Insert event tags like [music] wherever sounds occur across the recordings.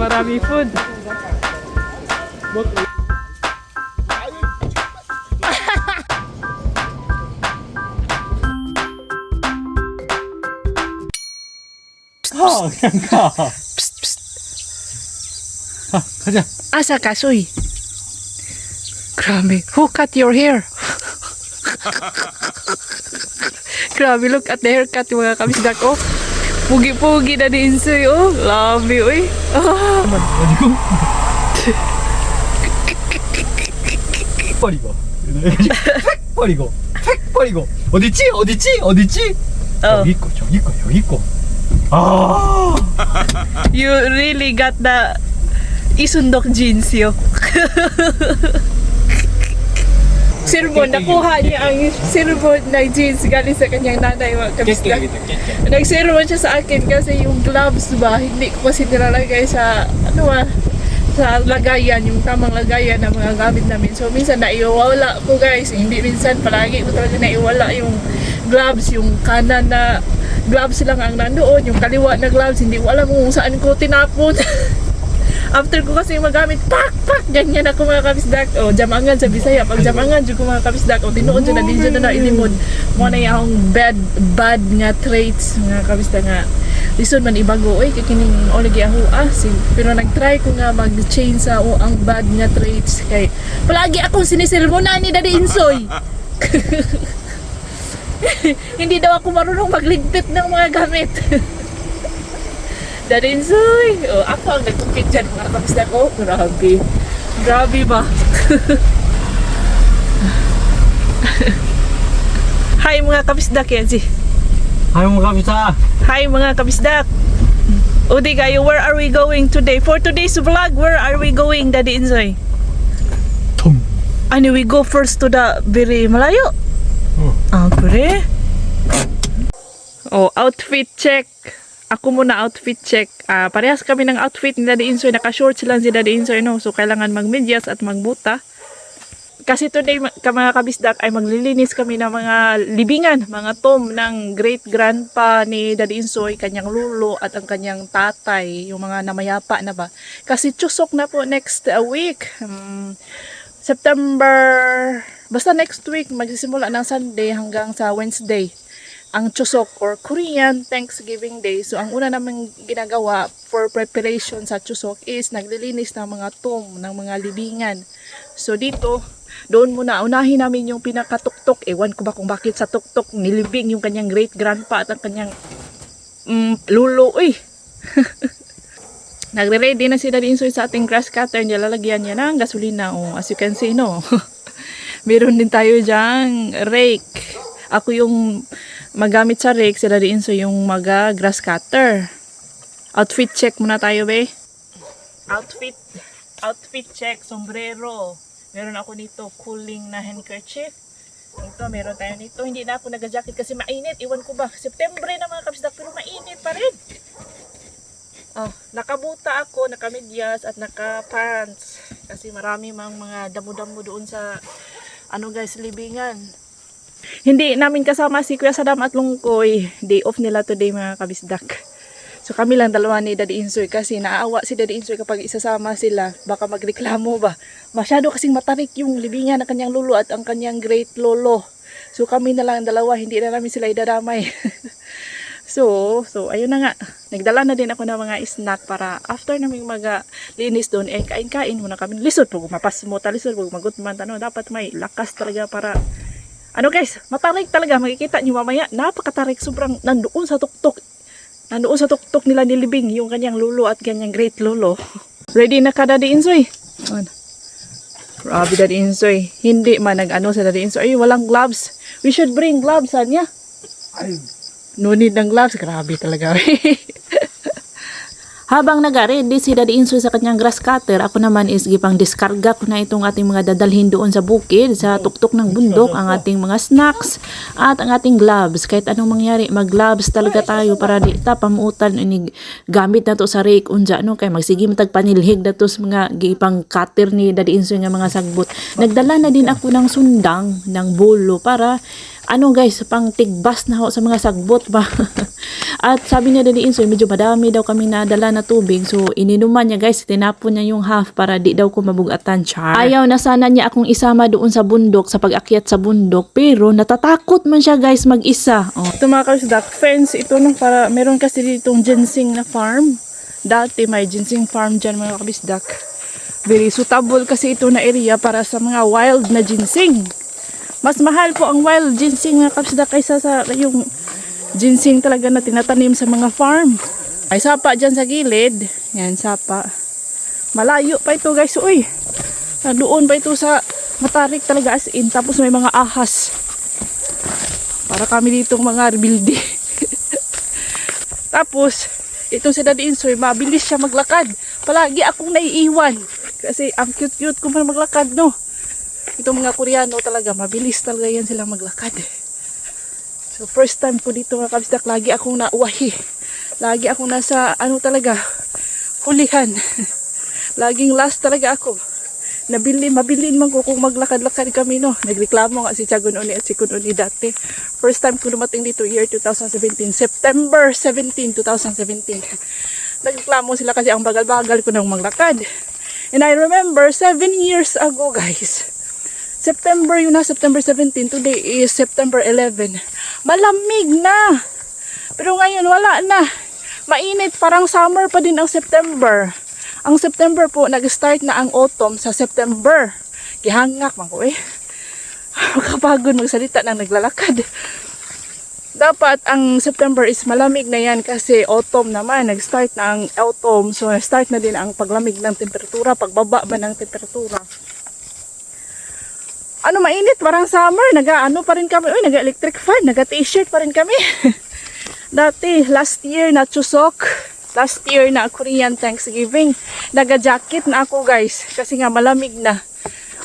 Marami food. 가 그냥 가. 가 가자. Asa ka, Soy? Grabe. Who cut your hair? [laughs] Grabe, look at the haircut mga kamisdak, oh. Pugi-pugi na din, Soy, oh. Labi. Ah. 어디고? 버리고. 팩 버리고. 팩 버리고. 어딨지? 어딨지? 어딨지? Oh. 여기 있고 저기 있고 여기 있고. 아. You really got the jeans, yo. Sirbon, nakuha niya ang sirbon na jeans galing sa kanyang nanay, mga kamisdak. Nag-sermon siya sa akin kasi yung gloves ba, hindi ko kasi nilalagay sa, ano ba, sa lagayan, yung tamang lagayan ng mga gamit namin. So, minsan naiwala ko guys. Hindi minsan, palagi ko talaga naiwala yung gloves, yung kanan na gloves lang ang nandoon. Yung kaliwa na gloves, hindi ko alam kung saan ko tinapon. [laughs] After ko kasi magamit, pak, pak, ganyan ako mga kabisdak. O, jamangan sa Bisaya. Pag jamangan, dyan ko mga kabisdak. O, tinuod dyan na, din dyan na na ilimod. Mo na yung bad, bad nga traits, mga kabisdak nga. Lison man ibago, oy, kikining o lagi ako, ah, si, pero nag-try ko nga mag-change sa o ang bad nga traits. Kay, palagi akong sinisilmonan ni Daddy Insoy. [laughs] Hindi daw ako marunong magligpit ng mga gamit. [laughs] isda rin, Zoy. Oh, ako ang nagkukit dyan mga kapista ko. Oh, grabe. Grabe ba? [laughs] Hi mga kapisdak, Yancy. Hi mga kapisdak. Hi mga kapisdak. Udi kayo, where are we going today? For today's vlog, where are we going, Daddy Inzoy? Tom. Ano, we go first to the very malayo? Oh. Ah, kure. Oh, outfit check. Ako muna outfit check. Ah, parehas kami ng outfit ni Daddy Insoy. Naka-shorts lang si Daddy Insoy, no? So, kailangan mag-medyas at magbuta. Kasi today, mga kabisdak, ay maglilinis kami ng mga libingan, mga tom ng great-grandpa ni Daddy Insoy, kanyang lulo at ang kanyang tatay, yung mga namayapa na ba. Kasi chusok na po next uh, week. Um, September, basta next week, magsisimula ng Sunday hanggang sa Wednesday ang Chusok or Korean Thanksgiving Day. So, ang una namang ginagawa for preparation sa Chusok is naglilinis ng mga tomb, ng mga libingan. So, dito, doon muna, unahin namin yung pinakatuktok. Ewan ko ba kung bakit sa tuktok nilibing yung kanyang great-grandpa at ang kanyang mm, lulo. Uy! [laughs] Nagre-ready na si Daddy Insoy sa ating grass cutter. Nilalagyan niya ng gasolina. Oh, as you can see, no? [laughs] Meron din tayo dyan rake. Ako yung magamit sa rake. Si Daddy Insoy yung maga grass cutter. Outfit check muna tayo, be. Outfit. Outfit check. Sombrero. Meron ako nito cooling na handkerchief. Ito, meron tayo nito. Hindi na ako nag-jacket kasi mainit. Iwan ko ba. September na mga kapsdak pero mainit pa rin. Oh, nakabuta ako, nakamedyas at naka-pants. Kasi marami mang mga damo-damo doon sa ano guys, libingan. Hindi namin kasama si Kuya Sadam at Lungkoy. Day off nila today mga kabisdak. So kami lang dalawa ni Daddy Insoy kasi naaawa si Daddy Insoy kapag isasama sila. Baka magreklamo ba. Masyado kasing matarik yung libingan ng kanyang lolo at ang kanyang great lolo. So kami na lang dalawa, hindi na namin sila idadamay. [laughs] So, so ayun na nga. Nagdala na din ako ng mga snack para after naming maglinis doon, eh kain-kain muna kami. Lisod po, mapas mo talisod po, magutman ano, dapat may lakas talaga para ano guys, matarik talaga, makikita niyo mamaya, napakatarik, sobrang nandoon sa tuktok. Nandoon sa tuktok nila nilibing yung kanyang lulo at kanyang great lolo. [laughs] Ready na ka, Daddy Insoy? Ano? Grabe, Daddy Insoy. Hindi man nag-ano sa Daddy Insoy. Ay, walang gloves. We should bring gloves, Anya. No need ng gloves. Grabe talaga. [laughs] Habang nag-ready si Daddy Insoy sa kanyang grass cutter, ako naman is gipang diskarga ko na itong ating mga dadalhin doon sa bukid, sa tuktok ng bundok, ang ating mga snacks at ang ating gloves. Kahit anong mangyari, mag-gloves talaga tayo para di ta pamuutan ini gamit na to sa rake unja no kay magsige matag panilhig na to sa mga gipang cutter ni Daddy Insoy nga mga sagbot. Nagdala na din ako ng sundang ng bolo para ano guys, pang tigbas na ho sa mga sagbot ba. [laughs] At sabi niya Daddy Insoy, medyo madami daw kami nadala na tubig. So, ininuman niya guys, tinapon niya yung half para di daw ko mabugatan char. Ayaw na sana niya akong isama doon sa bundok, sa pag-akyat sa bundok. Pero natatakot man siya guys mag-isa. Oh. Ito mga kabisdak, fence ito nung para, meron kasi ditong ginseng na farm. Dati may ginseng farm dyan mga kabisdak. Very suitable kasi ito na area para sa mga wild na ginseng. Mas mahal po ang wild ginseng mga kabisdak kaysa sa yung ginseng talaga na tinatanim sa mga farm. Ay sapa dyan sa gilid. Yan, sapa. Malayo pa ito guys. Uy, doon pa ito sa matarik talaga as in. Tapos may mga ahas. Para kami ditong mga rebuildi. [laughs] Tapos, itong si Daddy Insoy, mabilis siya maglakad. Palagi akong naiiwan. Kasi ang cute-cute ko man maglakad, no? Itong mga Koreano talaga, mabilis talaga yan sila maglakad. So, first time ko dito mga kabisdak, lagi akong nauwahi. Lagi akong nasa, ano talaga, hulihan. [laughs] Laging last talaga ako. Nabili, mabilin man ko kung maglakad-lakad kami, no? Nagreklamo nga si Tiagon Uni at si Kun Uni dati. First time ko dumating dito, year 2017. September 17, 2017. [laughs] Nagreklamo sila kasi ang bagal-bagal ko nang maglakad. And I remember, seven years ago, guys. September yun na, September 17. Today is September 11. Malamig na! Pero ngayon, wala na. Mainit, parang summer pa din ang September. Ang September po, nag-start na ang autumn sa September. Gihangak man ko eh. [sighs] Makapagod magsalita ng naglalakad. Dapat ang September is malamig na yan kasi autumn naman. Nag-start na ang autumn. So, start na din ang paglamig ng temperatura, pagbaba ba ng temperatura. Ano mainit, parang summer. Naga-ano pa rin kami. Uy, naga-electric fan. Naga-t-shirt pa rin kami. [laughs] Dati, last year na Chuseok. Last year na Korean Thanksgiving. Naga-jacket na ako guys. Kasi nga malamig na.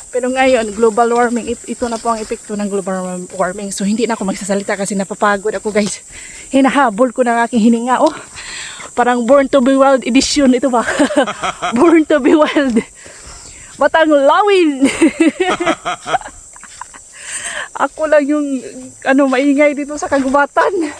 Pero ngayon, global warming. It- ito na po ang epekto ng global warming. So, hindi na ako magsasalita kasi napapagod ako guys. Hinahabol ko ng aking hininga. Oh, parang Born to be Wild edition ito ba? [laughs] Born to be Wild. Batang lawin! [laughs] ako lang yung ano maingay dito sa kagubatan.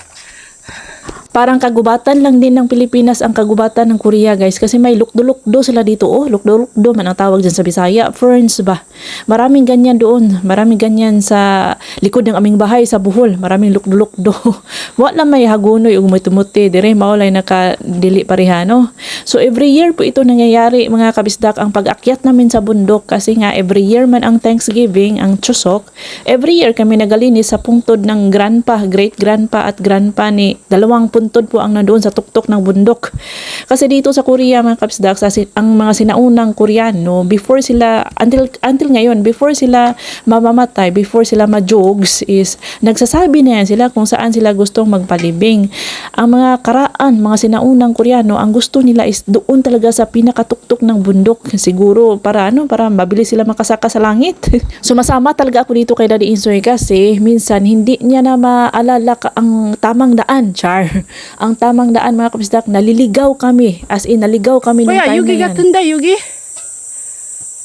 Parang kagubatan lang din ng Pilipinas ang kagubatan ng Korea guys. Kasi may lukdo-lukdo sila dito oh. Lukdo-lukdo man ang tawag dyan sa Bisaya. Ferns ba? Maraming ganyan doon. Maraming ganyan sa likod ng aming bahay sa Bohol. Maraming lukdo-lukdo. [laughs] Wala may hagunoy ug may tumuti. Dire maulay nakadili parehano so every year po ito nangyayari mga kabisdak ang pag-akyat namin sa bundok. Kasi nga every year man ang Thanksgiving ang Chuseok every year kami nagalinis sa pungtod ng grandpa great grandpa at grandpa ni dalawang puntod po ang nandoon sa tuktok ng bundok. Kasi dito sa Korea mga kapsdak, ang mga sinaunang Koreano, before sila, until, until ngayon, before sila mamamatay, before sila majogs, is nagsasabi na yan sila kung saan sila gustong magpalibing. Ang mga karaan, mga sinaunang Koreano, ang gusto nila is doon talaga sa pinakatuktok ng bundok. Siguro para ano, para mabilis sila makasaka sa langit. [laughs] Sumasama talaga ako dito kay Daddy Insoy kasi minsan hindi niya na maalala ang tamang daan, Char. Ang tamang daan mga kapisdak, naliligaw kami. As in, naligaw kami ng Kuya, time Yugi na yan. gatunda, Yugi.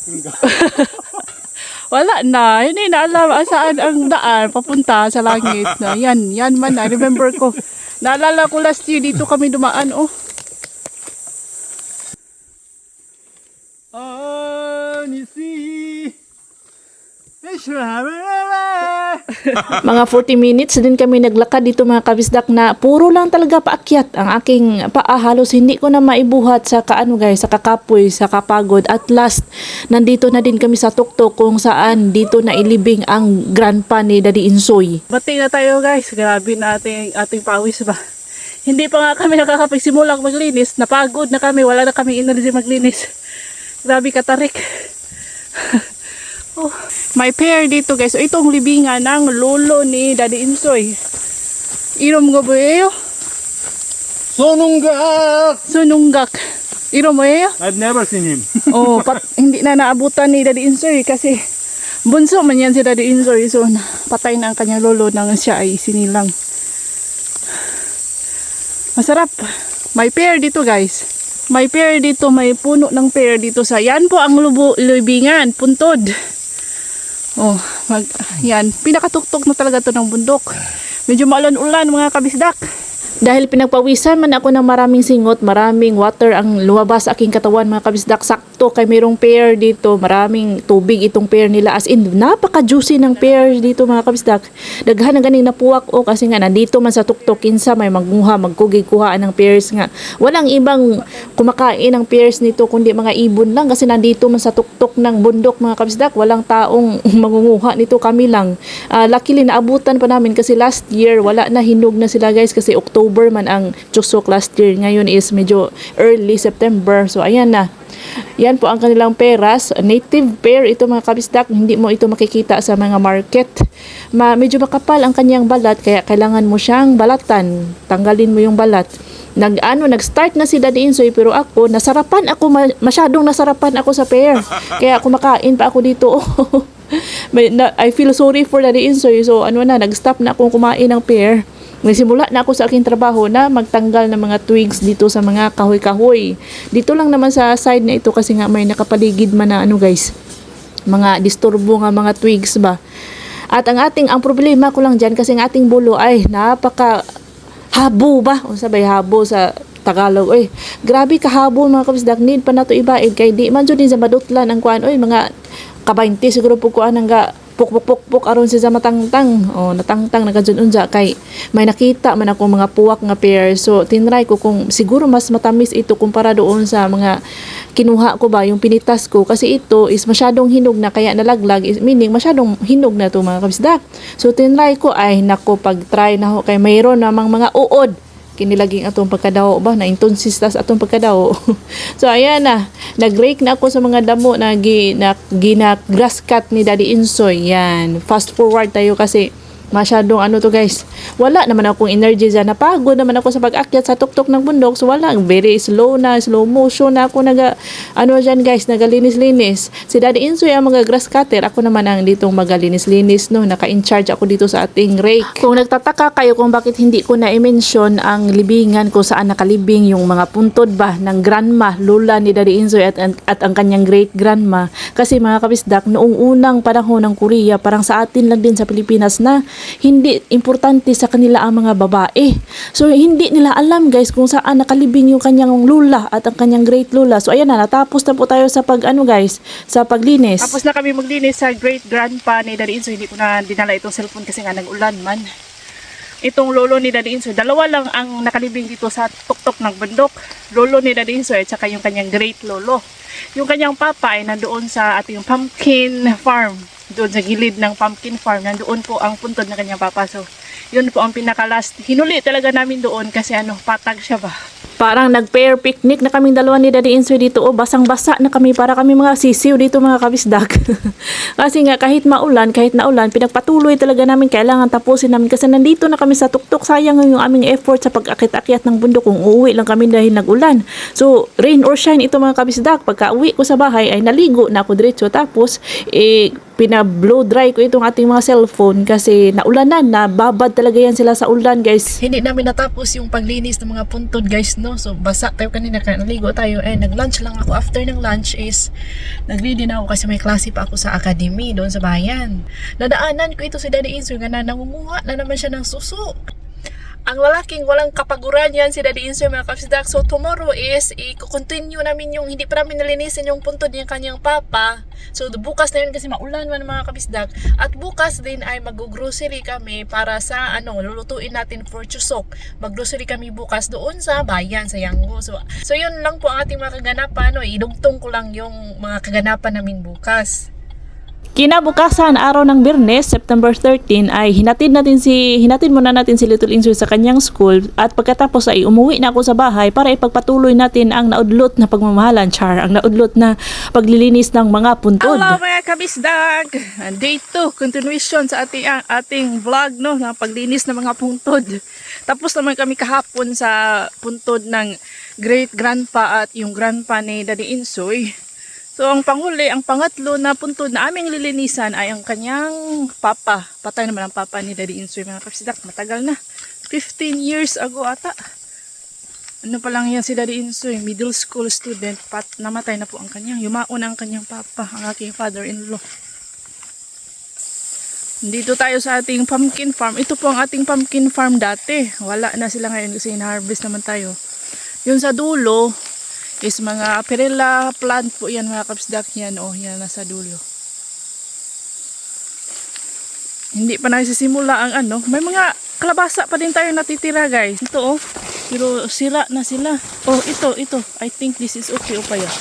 [laughs] Wala na. Hindi na alam saan ang daan papunta sa langit. Na. Yan, yan man na. Remember ko. Naalala ko last year dito kami dumaan. Oh. Ah, Nisi. [laughs] Mga 40 minutes din kami naglakad dito mga kabisdak na puro lang talaga paakyat ang aking paa halos hindi ko na maibuhat sa kaano guys sa kakapoy sa kapagod at last nandito na din kami sa tuktok kung saan dito na ilibing ang grandpa ni Daddy Insoy Bati na tayo guys. Grabe na ating, ating pawis ba. Hindi pa nga kami nakakapagsimulang maglinis. Napagod na kami. Wala na kami energy maglinis. Grabe katarik. [laughs] oh, may pair dito guys. So, itong libingan ng lolo ni Daddy Insoy. Irom nga ba eh? Sonunggak! Sununggak. Irom mo eh? I've never seen him. [laughs] oh, pat, hindi na naabutan ni Daddy Insoy kasi bunso man yan si Daddy Insoy. So, patay na ang kanyang lolo nang siya ay sinilang. Masarap. May pear dito guys. May pear dito, may puno ng pear dito sa yan po ang lubo, lubingan, puntod. Oh, mag, yan. Pinakatuktok na talaga to ng bundok. Medyo maulan-ulan mga kabisdak. Dahil pinagpawisan man ako ng maraming singot, maraming water ang lumabas sa aking katawan mga kabisdak. Sakto kay mayroong pear dito, maraming tubig itong pear nila. As in, napaka-juicy ng pear dito mga kabisdak. Daghan na ganing napuwak o kasi nga nandito man sa tuktok kinsa may magnguha, magkugig-kuhaan ng pears nga. Walang ibang kumakain ng pears nito kundi mga ibon lang kasi nandito man sa tuktok ng bundok mga kabisdak. Walang taong [laughs] mangunguha nito kami lang. Ah, luckily naabutan pa namin kasi last year wala na hinog na sila guys kasi October man ang chusok last year. Ngayon is medyo early September. So ayan na. Yan po ang kanilang peras. Native pear ito mga kabisdak. Hindi mo ito makikita sa mga market. Ma medyo makapal ang kanyang balat kaya kailangan mo siyang balatan. Tanggalin mo yung balat. Nag ano nag-start na si Daddy Insoy pero ako nasarapan ako ma- masyadong nasarapan ako sa pear. Kaya kumakain pa ako dito. [laughs] May, na, I feel sorry for Daddy Insoy. So ano na nag-stop na akong kumain ng pear. Nagsimula na ako sa aking trabaho na magtanggal ng mga twigs dito sa mga kahoy-kahoy. Dito lang naman sa side na ito kasi nga may nakapaligid man na ano guys, mga disturbo nga mga twigs ba. At ang ating ang problema ko lang diyan kasi ang ating bulo ay napaka habo ba? O sabay habo sa Tagalog. Oy, grabe kahabo mga kabisdak need pa nato ibaid kay di man jud din sa madutlan ang kuan oy mga kabaynti siguro po kuan ang ga puk puk puk puk aron siya matangtang. O natangtang nagadyon unja kay may nakita man ako mga puwak nga pear so tinry ko kung siguro mas matamis ito kumpara doon sa mga kinuha ko ba yung pinitas ko. Kasi ito is masyadong hinog na kaya nalaglag is meaning masyadong hinog na to mga kabisdak so tinry ko ay nako pag try na ho. Kay mayroon namang mga uod kinilaging atong pagkadaw ba? Na intonsis tas atong pagkadaw [laughs] so ayan na. Nag-rake na ako sa mga damo na gi na, gina grass cut ni Daddy Insoy. Yan. Fast forward tayo kasi masyadong ano to guys. Wala naman akong energy dyan. Napagod naman ako sa pag-akyat sa tuktok ng bundok. So wala. Very slow na slow motion na ako naga ano dyan guys nagalinis-linis. Si Daddy Insoy ang mga grass cutter ako naman ang ditong magalinis-linis no? Naka-in charge ako dito sa ating rake. Kung nagtataka kayo kung bakit hindi ko na i-mention ang libingan kung saan nakalibing yung mga puntod ba ng grandma lola ni Daddy Insoy at, at ang kanyang great grandma kasi mga kabisdak noong unang panahon ng Korea parang sa atin lang din sa Pilipinas na hindi importante sa kanila ang mga babae. So hindi nila alam guys kung saan nakalibing yung kanyang lula at ang kanyang great lula. So ayan na natapos na po tayo sa pag ano guys, sa paglinis. Tapos na kami maglinis sa great grandpa ni Daddy Inso. Hindi ko na dinala itong cellphone kasi nga nag-ulan man. Itong lolo ni Daddy Inso, dalawa lang ang nakalibing dito sa tuktok ng bundok. Lolo ni Daddy Inso at saka yung kanyang great lolo. Yung kanyang papa ay nandoon sa ating pumpkin farm. Doon sa gilid ng pumpkin farm, nandoon po ang puntod ng kanyang papa. So, yun po ang pinaka-last. Hinuli talaga namin doon kasi ano, patag siya ba. Parang nag-pair picnic na kaming dalawa ni Daddy Insoy dito. O, basang-basa na kami para kami mga sisiw dito mga kabisdak. [laughs] kasi nga kahit maulan, kahit naulan, pinagpatuloy talaga namin kailangan tapusin namin kasi nandito na kami sa tuktok. Sayang yung aming effort sa pag-akit-akyat ng bundok kung uuwi lang kami dahil nag-ulan. So, rain or shine ito mga kabisdak. Pagka uwi ko sa bahay ay naligo na ako diretso. Tapos, eh, pina-blow dry ko itong ating mga cellphone kasi naulanan na babad talaga yan sila sa ulan guys. Hindi namin natapos yung paglinis ng mga puntod guys no. So basa tayo kanina kaya naligo tayo. Eh nag-lunch lang ako. After ng lunch is nag-ready na ako kasi may klase pa ako sa academy doon sa bayan. Nadaanan ko ito si Daddy Inso nga na nangunguha na naman siya ng suso. Ang lalaking walang kapaguran yan si Daddy Inso mga kapsidak. So tomorrow is i-continue namin yung hindi pa namin nalinisin yung puntod ng kanyang papa. So bukas na yun kasi maulan man mga kabisdak. At bukas din ay mag-grocery kami para sa ano, lulutuin natin for chusok. Mag-grocery kami bukas doon sa bayan sa Yango. So, so yun lang po ang ating mga kaganapan. No? Idugtong ko lang yung mga kaganapan namin bukas. Kinabukasan, araw ng Biyernes, September 13, ay hinatid natin si hinatid muna natin si Little Insoy sa kanyang school at pagkatapos ay umuwi na ako sa bahay para ipagpatuloy natin ang naudlot na pagmamahalan, char, ang naudlot na paglilinis ng mga puntod. Hello mga kabisdag! Day 2, continuation sa ating, ating vlog no, ng paglinis ng mga puntod. Tapos naman kami kahapon sa puntod ng great grandpa at yung grandpa ni Daddy Insoy. So ang panghuli, ang pangatlo na puntod na aming lilinisan ay ang kanyang papa. Patay naman ang papa ni Daddy Insoy mga kabisdag. Matagal na. 15 years ago ata. Ano pa lang yan si Daddy Insoy, middle school student, pat namatay na po ang kanyang, yumaon ang kanyang papa, ang aking father-in-law. Dito tayo sa ating pumpkin farm. Ito po ang ating pumpkin farm dati. Wala na sila ngayon kasi in-harvest naman tayo. Yun sa dulo is mga perilla plant po yan mga kapsdak yan. Oh, yan nasa dulo. Hindi pa nagsisimula ang ano. May mga kalabasa pa din tayo natitira guys. Ito oh. Pero sira na sila. Oh, ito, ito. I think this is okay o pa yan.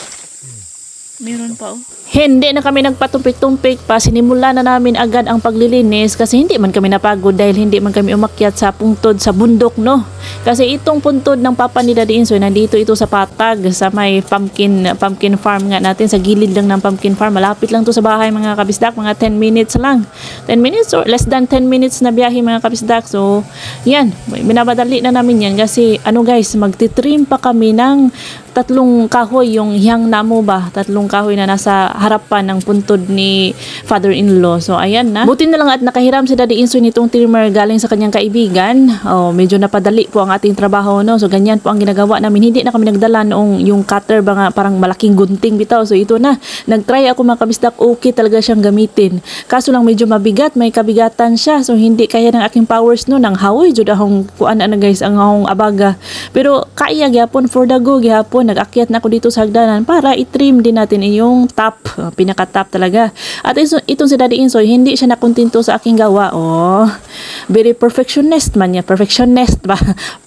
Meron pa oh. Hindi na kami nagpatumpik-tumpik pa. Sinimula na namin agad ang paglilinis kasi hindi man kami napagod dahil hindi man kami umakyat sa pungtod sa bundok, no? Kasi itong puntod ng Papa ni Daddy Insoy, nandito ito sa patag, sa may pumpkin, pumpkin farm nga natin, sa gilid lang ng pumpkin farm. Malapit lang to sa bahay mga kabisdak, mga 10 minutes lang. 10 minutes or less than 10 minutes na biyahe mga kabisdak. So, yan, binabadali na namin yan kasi ano guys, magtitrim pa kami ng tatlong kahoy yung hiyang namo ba tatlong kahoy na nasa harapan ng puntod ni father-in-law. So ayan na. Buti na lang at nakahiram si Daddy Insoy nitong trimmer galing sa kanyang kaibigan. Oh, medyo napadali po ang ating trabaho no? So ganyan po ang ginagawa namin. Hindi na kami nagdala noong yung cutter ba nga parang malaking gunting bitaw. So ito na. Nagtry ako mga kabistak okay talaga siyang gamitin. Kaso lang medyo mabigat. May kabigatan siya. So hindi kaya ng aking powers no? Nang hawoy jud akong kuan na guys ang akong abaga. Pero kaya gyapon for the go. Gyapon nag-akyat na ako dito sa hagdanan para i-trim din natin yung top, uh, pinaka-top talaga. At ito, itong si Daddy Insoy, hindi siya nakuntinto sa aking gawa. Oh, very perfectionist man niya. Perfectionist ba?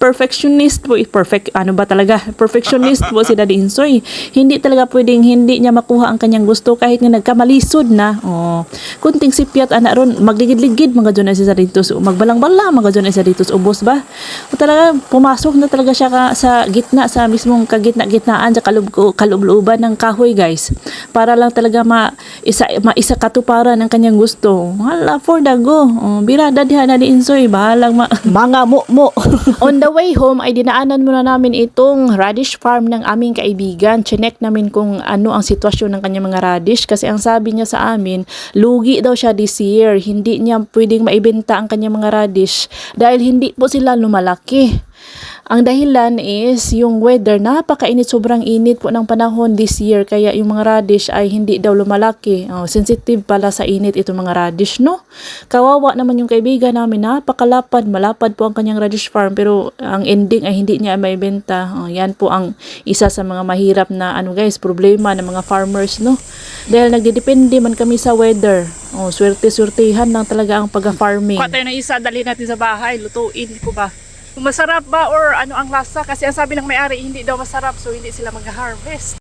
Perfectionist po. Perfect, ano ba talaga? Perfectionist po si Daddy Insoy. Hindi talaga pwedeng hindi niya makuha ang kanyang gusto kahit nga nagkamalisod na. Oh, kunting sipyat ana ron magligid-ligid mga dyan dito. So, magbalang-bala mga dyan dito. So, ubos ba? O talaga, pumasok na talaga siya ka, sa gitna, sa mismong kagitna-gitnaan sa kalub kaloob-looban ng kahoy guys para lang talaga ma isa maisa katuparan ng kanyang gusto. Hala for the go. Oh, birada diha na ni Insoy bahalang ma. [laughs] Mga mo mo. [laughs] On the way home ay dinaanan muna namin itong radish farm ng aming kaibigan. Chinek namin kung ano ang sitwasyon ng kanyang mga radish kasi ang sabi niya sa amin lugi daw siya this year. Hindi niya pwedeng maibenta ang kanyang mga radish dahil hindi po sila lumalaki ang dahilan is yung weather, napakainit, sobrang init po ng panahon this year. Kaya yung mga radish ay hindi daw lumalaki. Oh, sensitive pala sa init itong mga radish, no? Kawawa naman yung kaibigan namin, napakalapad, malapad po ang kanyang radish farm. Pero ang ending ay hindi niya may benta. Oh, yan po ang isa sa mga mahirap na ano guys, problema ng mga farmers, no? Dahil nagdidepende man kami sa weather. Oh, swerte-swertihan lang talaga ang pag-farming. Kuha tayo ng isa, dali natin sa bahay, lutuin ko ba? Kung masarap ba or ano ang lasa? Kasi ang sabi ng may-ari, hindi daw masarap, so hindi sila mag-harvest.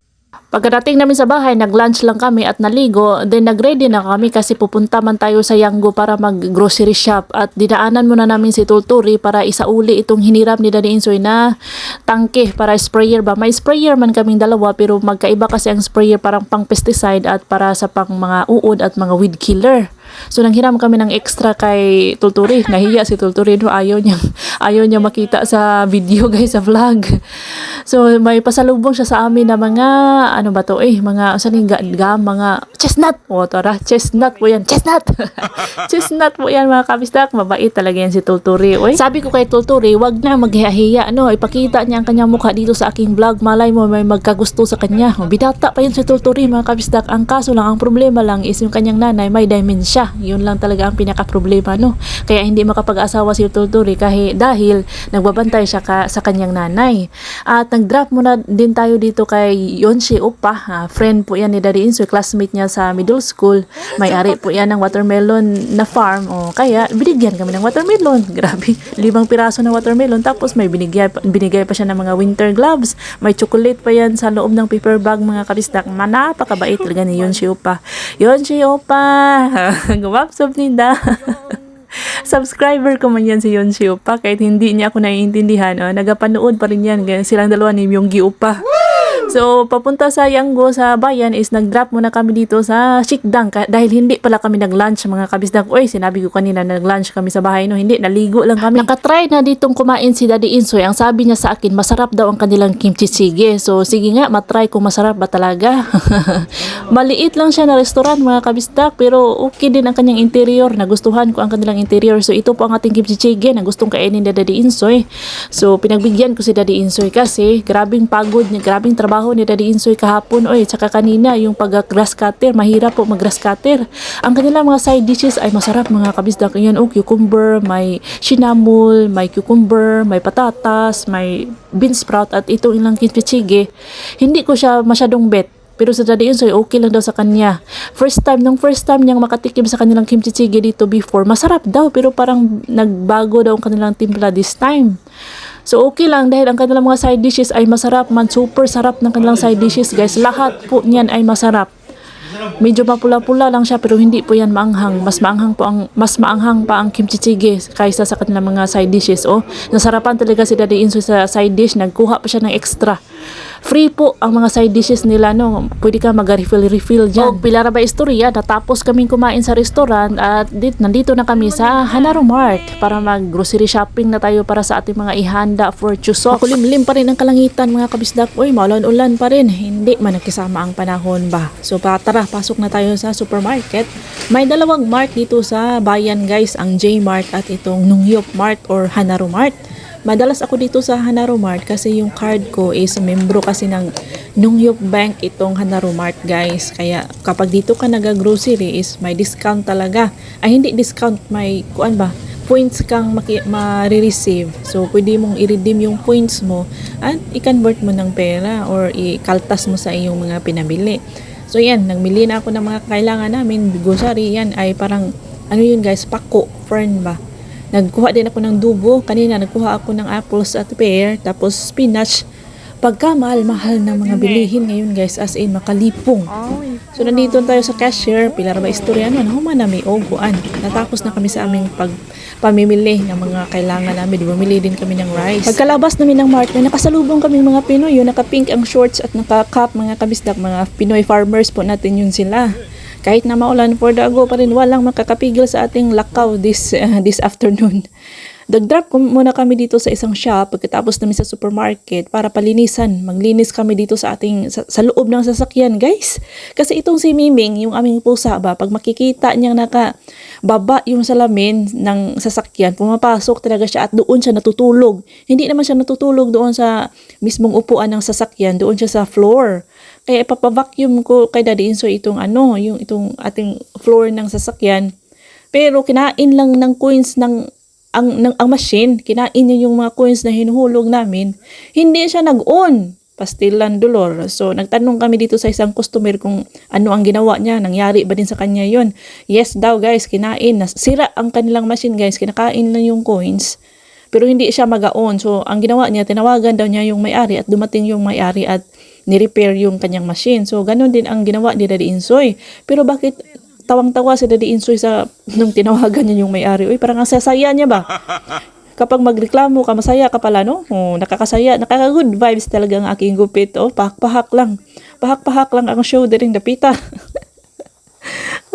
Pagkadating namin sa bahay, nag-lunch lang kami at naligo. Then nag-ready na kami kasi pupunta man tayo sa Yanggo para mag-grocery shop. At dinaanan muna namin si Tulturi para isauli itong hiniram ni Daddy Insoy na tangke para sprayer ba. May sprayer man kaming dalawa pero magkaiba kasi ang sprayer parang pang pesticide at para sa pang mga uod at mga weed killer. So nanghiram kami ng extra kay Tulturi. Nahiya si Tulturi no ayaw niya [laughs] ayaw niya makita sa video [laughs] guys sa vlog. So may pasalubong siya sa amin na mga ano ba to eh mga saan yung ga, ga mga chestnut. O tara, chestnut po yan. Chestnut. [laughs] chestnut po yan mga kabistak. Mabait talaga yan si Tulturi. Oy. Sabi ko kay Tulturi, wag na maghiya-hiya no. Ipakita niya ang kanyang mukha dito sa aking vlog. Malay mo may magkagusto sa kanya. Bidata pa yun si Tulturi mga kabistak. Ang kaso lang, ang problema lang is yung kanyang nanay may dementia. Yun lang talaga ang pinaka-problema no. Kaya hindi makapag-asawa si Tulturi kahit dahil nagbabantay siya ka, sa kanyang nanay. At nag-drop muna din tayo dito kay Yonshi Upa. ah, friend po yan ni Daddy Insoy, classmate niya sa middle school. May-ari po yan ng watermelon na farm. O, kaya binigyan kami ng watermelon. [laughs] Grabe, limang piraso ng watermelon. Tapos may binigay, binigay pa siya ng mga winter gloves. May chocolate pa yan sa loob ng paper bag mga kabistak. Manapakabait talaga ni Yonshi Upa. Yonshi [laughs] Upa! Gumapsop ninda. [laughs] subscriber ko man yan si Yonshi Upa kahit hindi niya ako naiintindihan oh, nagapanood pa rin yan silang dalawa ni Myunggi Upa So, papunta sa Yanggo sa bayan is nag-drop muna kami dito sa Shikdang dahil hindi pala kami nag-lunch mga kabisdak. Oy, sinabi ko kanina nag-lunch kami sa bahay no, hindi naligo lang kami. Nakatry na ditong kumain si Daddy Insoy. Ang sabi niya sa akin, masarap daw ang kanilang kimchi jjigae. So, sige nga, matry kung masarap ba talaga. [laughs] Maliit lang siya na restaurant mga kabisdak pero okay din ang kanyang interior. Nagustuhan ko ang kanilang interior. So, ito po ang ating kimchi jjigae na gustong kainin ni Daddy Insoy. So, pinagbigyan ko si Daddy Insoy kasi grabing pagod niya, grabing trabaho trabaho ni Daddy Insoy kahapon oy tsaka kanina yung pag grass cutter mahirap po mag grass cutter ang kanilang mga side dishes ay masarap mga kabisdak yan oh cucumber may sinamul may cucumber may patatas may bean sprout at itong ilang kimchi hindi ko siya masyadong bet pero sa Daddy Insoy, okay lang daw sa kanya. First time, nung first time niyang makatikim sa kanilang kimchi jjigae dito before, masarap daw pero parang nagbago daw ang kanilang timpla this time. So okay lang dahil ang kanilang mga side dishes ay masarap man. Super sarap ng kanilang side dishes guys. Lahat po niyan ay masarap. Medyo mapula-pula lang siya pero hindi po yan maanghang. Mas maanghang po ang mas maanghang pa ang kimchi jjigae kaysa sa kanilang mga side dishes. Oh, nasarapan talaga si Daddy Insoy sa side dish. Nagkuha pa siya ng extra. Free po ang mga side dishes nila no. Pwede ka mag-refill-refill dyan. O Pilar ba istorya, natapos kaming kumain sa restaurant at dit, nandito na kami sa Hanaro Mart para mag-grocery shopping na tayo para sa ating mga ihanda for Chusok. Makulimlim pa rin ang kalangitan mga kabisdak. Uy, maulan-ulan pa rin. Hindi man nagkisama ang panahon ba. So pa, tara, pasok na tayo sa supermarket. May dalawang mart dito sa bayan guys, ang J-Mart at itong Nungyop Mart or Hanaro Mart. Madalas ako dito sa Hanaro Mart kasi yung card ko is membro kasi ng Nungyop Bank itong Hanaro Mart guys. Kaya kapag dito ka nag-grocery is may discount talaga. Ay hindi discount, may kuan ba? points kang ma-receive. So, pwede mong i-redeem yung points mo at i-convert mo ng pera or i-kaltas mo sa iyong mga pinabili. So, yan. Nagmili na ako ng mga kailangan namin. Grocery, yan ay parang, ano yun guys, pako, fern ba? Nagkuha din ako ng dubo. Kanina nagkuha ako ng apples at pear, tapos spinach. Pagka mahal-mahal ng mga bilihin ngayon guys, as in makalipong. So nandito tayo sa cashier, pilar ba istorya naman, humana may oguan. Natapos na kami sa aming pag pamimili ng mga kailangan namin. Bumili din kami ng rice. Pagkalabas namin ng mart, may nakasalubong kaming mga Pinoy. Yung naka-pink ang shorts at naka-cap mga kabisdak, mga Pinoy farmers po natin yun sila. Kahit na maulan for the ago pa rin, walang makakapigil sa ating lakaw this, uh, [laughs] this afternoon. Nag-drop muna kami dito sa isang shop pagkatapos namin sa supermarket para palinisan. Maglinis kami dito sa ating sa, sa loob ng sasakyan, guys. Kasi itong si Miming, yung aming pusa ba, pag makikita niyang naka baba yung salamin ng sasakyan, pumapasok talaga siya at doon siya natutulog. Hindi naman siya natutulog doon sa mismong upuan ng sasakyan, doon siya sa floor. Kaya ipapavacuum ko kay Daddy Insoy itong ano, yung itong ating floor ng sasakyan. Pero kinain lang ng coins ng ang, ng, ang machine, kinain niya yung mga coins na hinuhulog namin, hindi siya nag-on. Pastilan dolor. So, nagtanong kami dito sa isang customer kung ano ang ginawa niya. Nangyari ba din sa kanya yon Yes daw guys, kinain. Sira ang kanilang machine guys. Kinakain lang yung coins. Pero hindi siya mag-on. So, ang ginawa niya, tinawagan daw niya yung may-ari at dumating yung may-ari at ni-repair yung kanyang machine. So, ganun din ang ginawa ni Daddy Insoy. Pero bakit tawang-tawa si Daddy Insoy sa [laughs] nung tinawagan niya yung may-ari. Uy, parang ang sasaya niya ba? [laughs] Kapag magreklamo ka, masaya ka pala, no? Oh, nakakasaya, nakaka-good vibes talaga ang aking gupit. Oh, pahak-pahak lang. Pahak-pahak lang ang shoulder ng dapita. [laughs]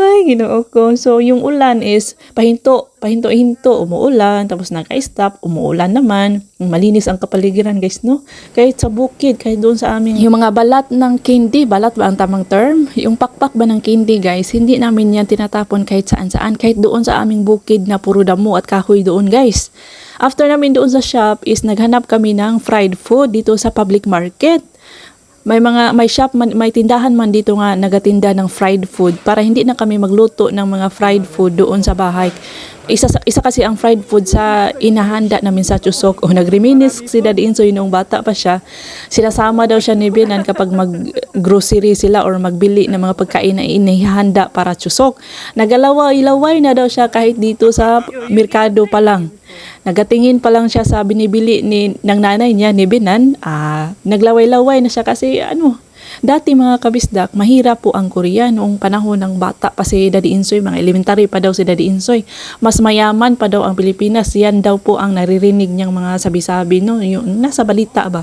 Ay, ginoo ko. So, yung ulan is pahinto, pahinto-hinto, umuulan, tapos naka-stop, umuulan naman. Malinis ang kapaligiran, guys, no? Kahit sa bukid, kahit doon sa amin. Yung mga balat ng candy, balat ba ang tamang term? Yung pakpak ba ng candy, guys, hindi namin yan tinatapon kahit saan-saan. Kahit doon sa aming bukid na puro damo at kahoy doon, guys. After namin doon sa shop is naghanap kami ng fried food dito sa public market may mga may shop man may tindahan man dito nga nagatinda ng fried food para hindi na kami magluto ng mga fried food doon sa bahay. Isa sa- isa kasi ang fried food sa inahanda namin sa Chusok. O nagreminis si Daddy Insoy noong bata pa siya. Sinasama daw siya ni Binan kapag mag-grocery sila or magbili ng mga pagkain na inihanda para Chusok. Nagalaway-laway na daw siya kahit dito sa merkado pa lang. Nagatingin pa lang siya sa binibili ni ng nanay niya ni Binan, ah, naglaway-laway na siya kasi ano, dati mga kabisdak, mahirap po ang Korea noong panahon ng bata pa si Daddy Insoy, mga elementary pa daw si Daddy Insoy. Mas mayaman pa daw ang Pilipinas, yan daw po ang naririnig niyang mga sabi-sabi, no? Yung, nasa balita ba?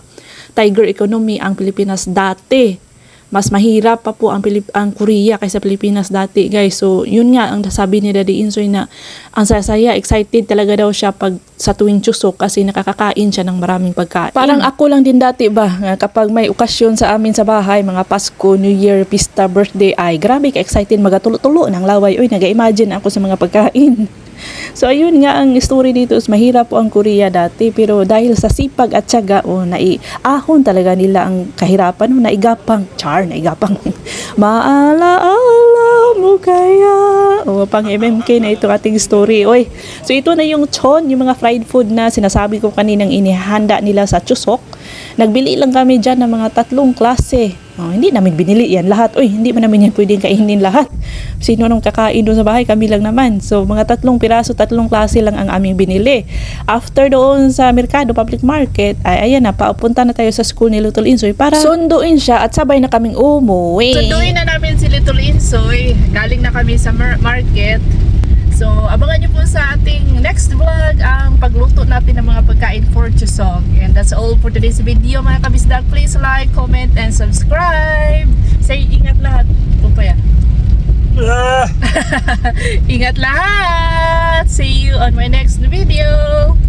Tiger economy ang Pilipinas dati mas mahirap pa po ang, Pilip- ang Korea kaysa Pilipinas dati, guys. So, yun nga ang sabi ni Daddy Insoy na ang saya-saya, excited talaga daw siya pag sa tuwing chusok kasi nakakakain siya ng maraming pagkain. Parang ako lang din dati ba, kapag may okasyon sa amin sa bahay, mga Pasko, New Year, Pista, birthday, ay grabe ka excited magatulo-tulo ng laway. Uy, naga-imagine ako sa mga pagkain. [laughs] So ayun nga ang story dito is mahirap po ang Korea dati pero dahil sa sipag at tiyaga o naiahon talaga nila ang kahirapan o naigapang char naigapang [laughs] maalaala mo kaya? O pang MMK na ito ating story. Oy so ito na yung chon yung mga fried food na sinasabi ko kaninang inihanda nila sa Chusok nagbili lang kami dyan ng mga tatlong klase Oh, hindi namin binili yan lahat. Uy, hindi man namin yan pwedeng kainin lahat. Sino nang kakain doon sa bahay? Kami lang naman. So, mga tatlong piraso, tatlong klase lang ang aming binili. After doon sa Merkado Public Market, ay ayan na, paupunta na tayo sa school ni Little Insoy para sunduin siya at sabay na kaming umuwi. Sunduin na namin si Little Insoy. Galing na kami sa mar- market. So, abangan nyo po sa ating next vlog ang pagluto natin ng mga pagkain for Chusog. And that's all for today's video mga kabisdak. Please like, comment, and subscribe. Say ingat lahat. Pupaya. Ah! [laughs] Ingat lahat! See you on my next video!